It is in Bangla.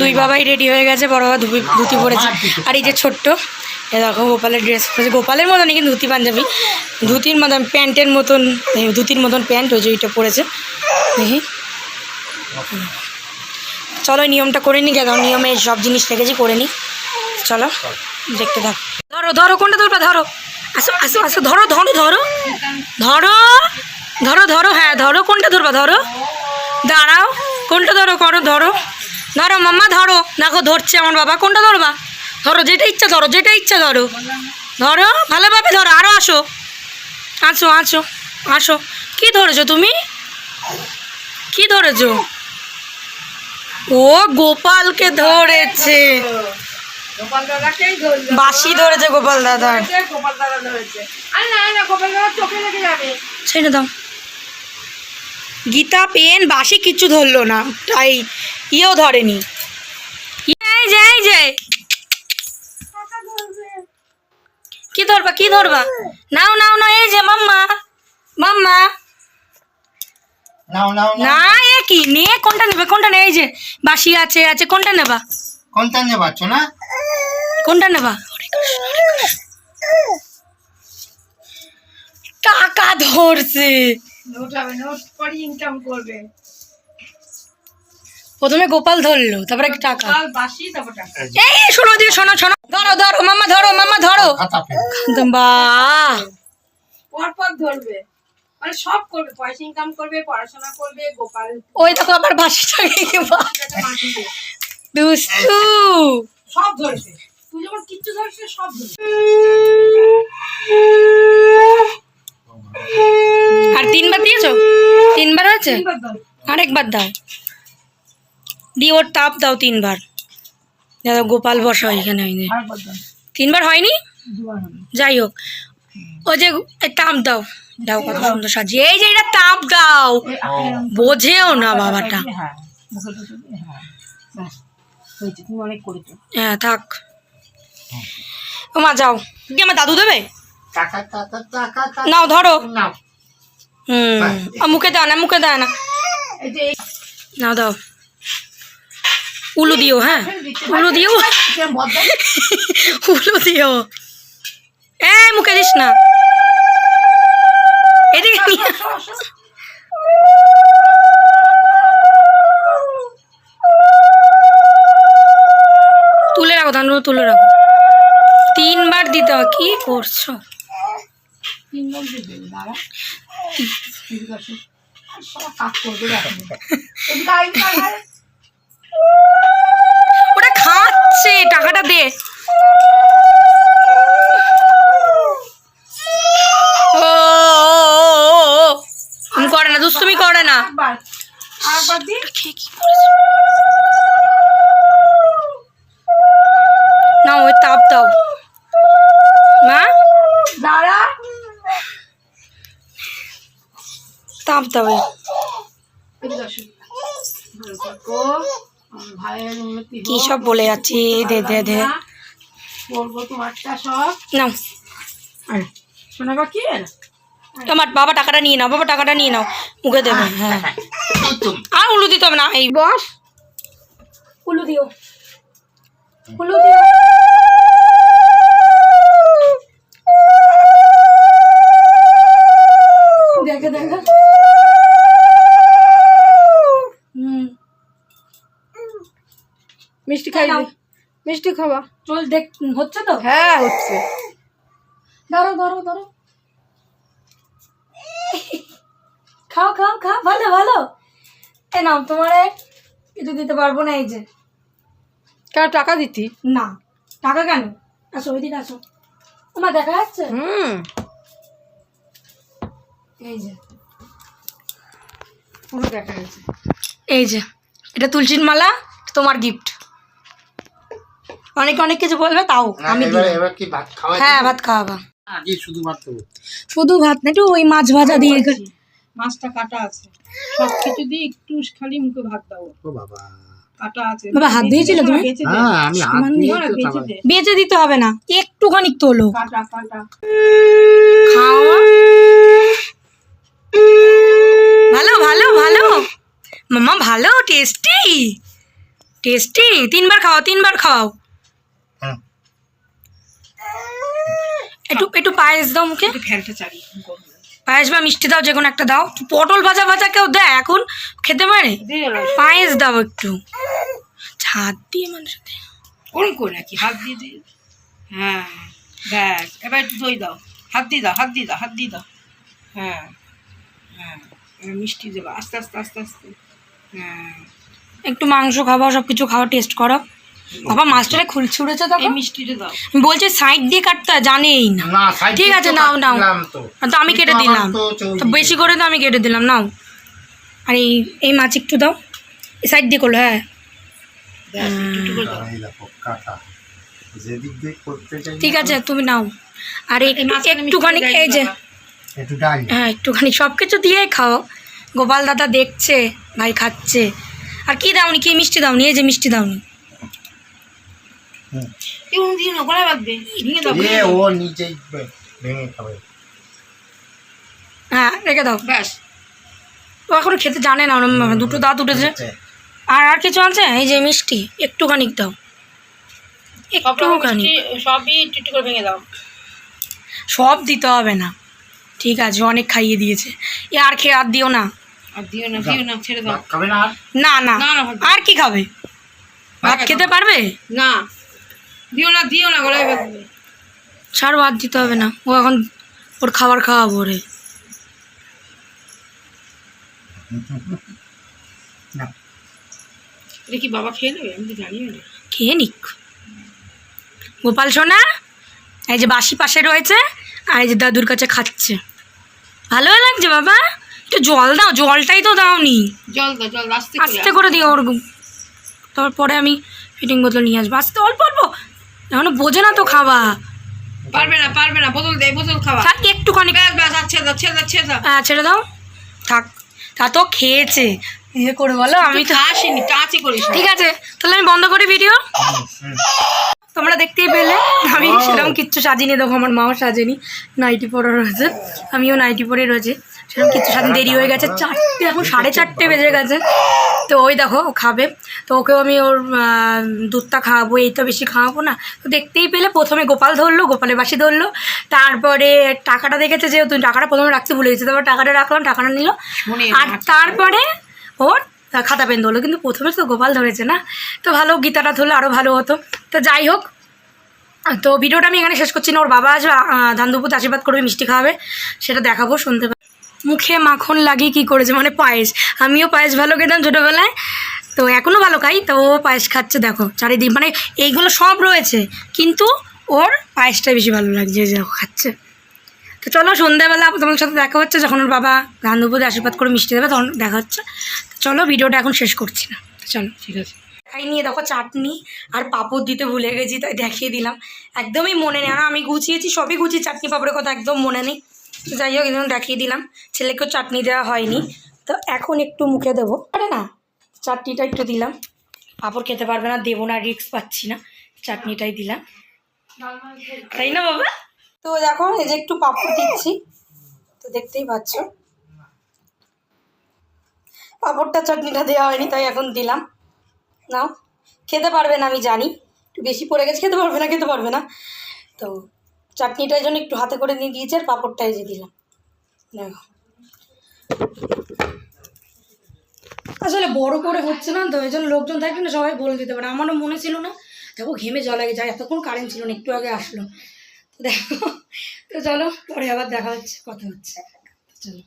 দুই বাবাই রেডি হয়ে গেছে, বড় বাবা ধুতি পরেছে। আর এই যে ছোট্ট দেখো গোপালের ড্রেস পরেছে। গোপালের মতনই কিন্তু ধুতি পাঞ্জাবি। ধুতির মতন প্যান্টের মতন ধুতির মতন প্যান্ট, ওই যে ওইটা পরেছে। দেখি। চলো নিয়মটা করে নি কেন নিয়মে সব জিনিস রেখেছি, করে নি চলো, দেখতে থাক। ধরো ধরো, কোনটা ধরবা ধরো। আসো আসো আসো, ধরো ধরো ধরো। ধরো ধরো ধরো হ্যাঁ ধরো, কোনটা ধরবা ধরো। দাঁড়াও, কোনটা ধরো, করো, ধরো। ধরো মাম্মা ধরো। দেখো ধরছে আমার বাবা। কোনটা ধরবা? ধরো যেটা ইচ্ছা ধরো যেটা ইচ্ছা ধরো। ধরো ভালোভাবে ধরো। আরও আসো। আসো আসো আসো। কি ধরেছো তুমি? কি ধরেছো? ও গোপালকে ধরেছে। গোপাল বাসি ধরেছে গোপাল দাদা ছেড়ে দাও। গীতা পেন বাসি কিচ্ছু ধরলো না। তাই ইয়েও ধরেনি। এই যে এই যে। কি ধরবা কি ধরবা? নাও নাও না এই যে মাম্মা। মাম্মা। নাও নাও না এ কি? নিয়ে কোনটা নেবে কোনটা নেই এই যে বাসি আছে আছে কোনটা নেবা? কোনটা পাচ্ছ না? কোনটা নেবা? টাকা ধরছে। নোট হবে নোট পরে ইনকাম করবে। প্রথমে গোপাল ধরলো তারপরে টাকা। এই শোনো দিয়ে শোনো শোনো। ধরো ধরো মাম্মা ধরো মাম্মা ধরো। পর ধরবে। মানে সব করবে পয়সা ইনকাম করবে পড়াশোনা করবে গোপাল ওই দেখো আবার বাসিটাকে দাদাকে মাটিতে দুষ্টু। সব ধরবে। তুই যখন কিচ্ছু ধরছিস সব ধরবে। আর তিনবার দিয়েছ? তিনবার হয়েছে? আরেকবার দাও। দিয়ে ওর তাপ দাও তিনবার। দাদা গোপাল বসা এখানে ধর তিনবার হয়নি? যাই হোক। ও যে তাপ দাও। দাও কত সুন্দর সাজিয়ে এই যে এটা তাপ দাও। বোঝেও না বাবাটা। হ্যাঁ হ্যাঁ। হ্যাঁ থাক। ও মা যাও। কি আমার দাদু দেবে? নাও ধরো। হুম। মুখে দাও না মুখে দাও না। নাও দাও। উলু দিও হ্যাঁ? উলু দিও। উলু দিও। এ মুখে দিস না। এদিকে তুলে রাখো ধান তুলে রাখো। তিনবার দিতে হয় কি করছ? তিন জন দিবে দাঁড়া এদিকে আসো। আর সব কাজ করবে এখন। এদিকে আয়, এদিকে আয়, আয়। ওটা খাচ্ছে টাকাটা দে। করে না দুষ্টুমি করে না? না ওই তাপ দাও। মা? দাঁড়া। তাপ দাও। ভালো থাকো। কি সব বলে যাচ্ছি? দে দে দে। বলব তোমারটা সব নাও শোনা বাকি তোমার বাবা টাকাটা নিয়ে নাও বাবা টাকাটা নিয়ে নাও মুখে দেবে। হ্যাঁ। আর উলু দিতে হবে না। এই বস। উলু দিও। উলু দিও। দেখে দেখে। হুম। মিষ্টি খাই। মিষ্টি খাওয়া। চল দেখ হচ্ছে তো? হ্যাঁ হচ্ছে। ধরো ধরো ধরো। খাও খাও খাও ভালো ভালো। এ নাও তোমার কিছু দিতে পারব না এই যে। কেন টাকা দিতি? না টাকা কেন? আসো ওই ওইদিকে আসো। তোমার দেখা যাচ্ছে? হুম। এই যে। পুরো দেখা যাচ্ছে। এই যে এটা তুলসীর মালা তোমার গিফট অনেকে অনেক কিছু বলবে তাও আমি এবার দিলাম। এবার কি ভাত খাওয়া হ্যাঁ ভাত খাওয়াবা শুধু ভাত না একটু ওই মাছ ভাজা দিয়ে মাছটা কাটা আছে। সব কিছু দিয়ে একটু খালি মুখে ভাত দাও ও বাবা। কাটা আছে। বাবা, হাত দিয়েছিলে তুমি? বেঁচে হ্যাঁ আমি হাত দিয়ে বেঁচে খাবার দে। বেঁচে দিতে হবে না একটুখানি তোলো। কাটা কাটা। খাওয়া? ভালো ভালো ভালো। মামা ভালো টেস্টি। টেস্টি তিনবার খাওয়াও তিনবার খাওয়াও হুম। একটু একটু পায়েস দাও মুখে। ফ্যানটা চালিয়ে পায়েস বা মিষ্টি দাও যে কোনো একটা দাও। পটল ভাজা ভাজা কেউ দেয় এখন খেতে পারে? পায়েস দাও একটু। ছাদ দিয়ে মানুষ দেয়। ওরম করে নাকি? হাত দিয়ে দিয়ে? হ্যাঁ ব্যাস। এবার একটু দই দাও। হাত দিয়ে দাও হাত দিয়ে দাও হাত দিয়ে দাও। হ্যাঁ হ্যাঁ। মিষ্টি দেবো। আস্তে আস্তে আস্তে আস্তে। হ্যাঁ। একটু মাংস খাওয়াও সব কিছু খাওয়া টেস্ট করো বাবা মাস্টারে খুলছে উড়েছে এই তখন মিষ্টিটা দাও। বলছে সাইড দিয়ে কাটতে জানেই না। ঠিক আছে নাও নাও। তো। তো আমি কেটে দিলাম। তো বেশি করে তো আমি কেটে দিলাম নাও। আর এই এই মাছ একটু দাও। সাইড দিয়ে করল হ্যাঁ। ঠিক আছে তুমি নাও। আর একটুখানি এই যে হ্যাঁ একটুখানি সব কিছু দিয়েই খাও। গোপাল দাদা দেখছে ভাই খাচ্ছে। আর কি দাওনি কি মিষ্টি দাওনি? এই যে মিষ্টি দাওনি। কেউ দিয়ে না গলায় বাঁধবে ভেঙে দাও। এ ও নিচেই ভেঙে খাবে। হ্যাঁ রেখে দাও। ব্যাস। ও এখনও খেতে জানে না দুটো দাঁত উঠেছে। আর আর কিছু আছে? এই যে মিষ্টি একটুখানি দাও। সব একটুখানি সবই একটু একটু করে ভেঙে দাও। সব দিতে হবে না। ঠিক আছে অনেক খাইয়ে দিয়েছে। এ আর খেয়ে আর দিও না। আর দিও না দিও না ছেড়ে দাও। খাবে না না না। না, না, আর কি খাবে? ভাত খেতে পারবে? না। দিও না দিও না গলায় ছাড় ভাত দিতে হবে না। ও এখন ওর খাবার খাওয়াবো রে না। বাবা খেয়ে নেবে? আমি তো জানিও না খেয়ে নিক। গোপাল সোনা এই যে বাসি পাশে রয়েছে আর এই যে দাদুর কাছে খাচ্ছে। ভালো লাগছে বাবা? একটু জল দাও জলটাই তো দাওনি। জল দাও জল আস্তে করে দিও ওর তারপর পরে আমি ফিটিং বোতল নিয়ে আসব। আস্তে অল্প অল্প। এখনও বোঝে না তো খাওয়া। পারবে না পারবে না বোতল দে বোতল খাওয়া। থাক একটুখানি। হ্যাঁ ছেড়ে দাও। থাক তা তো খেয়েছে। ইয়ে করে বলো আমি তো আসিনি টাচই করিস ঠিক আছে তাহলে আমি বন্ধ করি ভিডিও তোমরা দেখতেই পেলে আমি সেরকম কিচ্ছু সাজিনি দেখো আমার মাও সাজেনি। নাইটি পরে রয়েছে আমিও নাইটি পরে রয়েছে। সেরকম কিচ্ছু সাজিয়ে দেরি হয়ে গেছে চারটে এখন সাড়ে চারটে বেজে গেছে। তো ওই দেখো খাবে। তো ওকেও আমি ওর দুধটা খাওয়াবো এই তো বেশি খাওয়াবো না। তো দেখতেই পেলে প্রথমে গোপাল ধরলো গোপালের বাসি ধরলো। তারপরে টাকাটা দেখেছে যেহেতু টাকাটা প্রথমে রাখতে ভুলে গেছে তারপর টাকাটা রাখলাম টাকাটা নিল। আর তারপরে ওর খাতা পেন ধরলো কিন্তু প্রথমে তো গোপাল ধরেছে না। তো ভালো গীতাটা ধরলে আরও ভালো হতো। তো যাই হোক তো ভিডিওটা আমি এখানে শেষ করছি না ওর বাবা আসবে ধান আশীর্বাদ করবে মিষ্টি খাওয়াবে সেটা দেখাবো শুনতে মুখে মাখন লাগিয়ে কি করেছে? মানে পায়েস। আমিও পায়েস ভালো খেতাম ছোটোবেলায়। তো এখনও ভালো খাই। তো ও পায়েস খাচ্ছে দেখো। চারিদিক মানে এইগুলো সব রয়েছে। কিন্তু ওর পায়েসটা বেশি ভালো লাগছে যে দেখো খাচ্ছে। তো চলো সন্ধ্যাবেলা তোমার সাথে দেখা হচ্ছে। যখন ওর বাবা দুপুর আশীর্বাদ করে মিষ্টি দেবে তখন দেখা হচ্ছে। চলো ভিডিওটা এখন শেষ করছি না। চলো। ঠিক আছে। খাই নিয়ে দেখো চাটনি আর পাঁপড় দিতে ভুলে গেছি তাই দেখিয়ে দিলাম। একদমই মনে নেই। আর আমি গুছিয়েছি সবই গুছিয়ে চাটনি পাঁপড়ের কথা একদম মনে নেই। যাই হোক একদম দেখিয়ে দিলাম। ছেলেকেও চাটনি দেওয়া হয়নি। তো এখন একটু মুখে দেবো। আরে না, চাটনিটা একটু দিলাম। পাঁপড় খেতে পারবে না, দেবো না রিক্স পাচ্ছি না। চাটনিটাই দিলাম। তাই না বাবা? তো দেখো, এই যে একটু পাঁপড় দিচ্ছি। তো দেখতেই পাচ্ছ। পাঁপড়টা, চাটনিটা দেওয়া হয়নি, তাই এখন দিলাম। নাও, খেতে পারবে না, আমি জানি। একটু বেশি পড়ে গেছে, খেতে পারবে না, খেতে পারবে না। তো চাটনিটার জন্য একটু হাতে করে নিয়ে দিয়েছে আর পাঁপড়টা যে দিলাম। দেখো। আসলে বড় করে হচ্ছে না তো ওই জন্য লোকজন থাকবে না, সবাই বলে দিতে পারে। আমারও মনে ছিল না, দেখো ঘেমে জল আগে যায় এতক্ষণ কারেন্ট ছিল না, একটু আগে আসলো। দেখো, তো চলো, পরে আবার দেখা হচ্ছে, কথা হচ্ছে। চলো।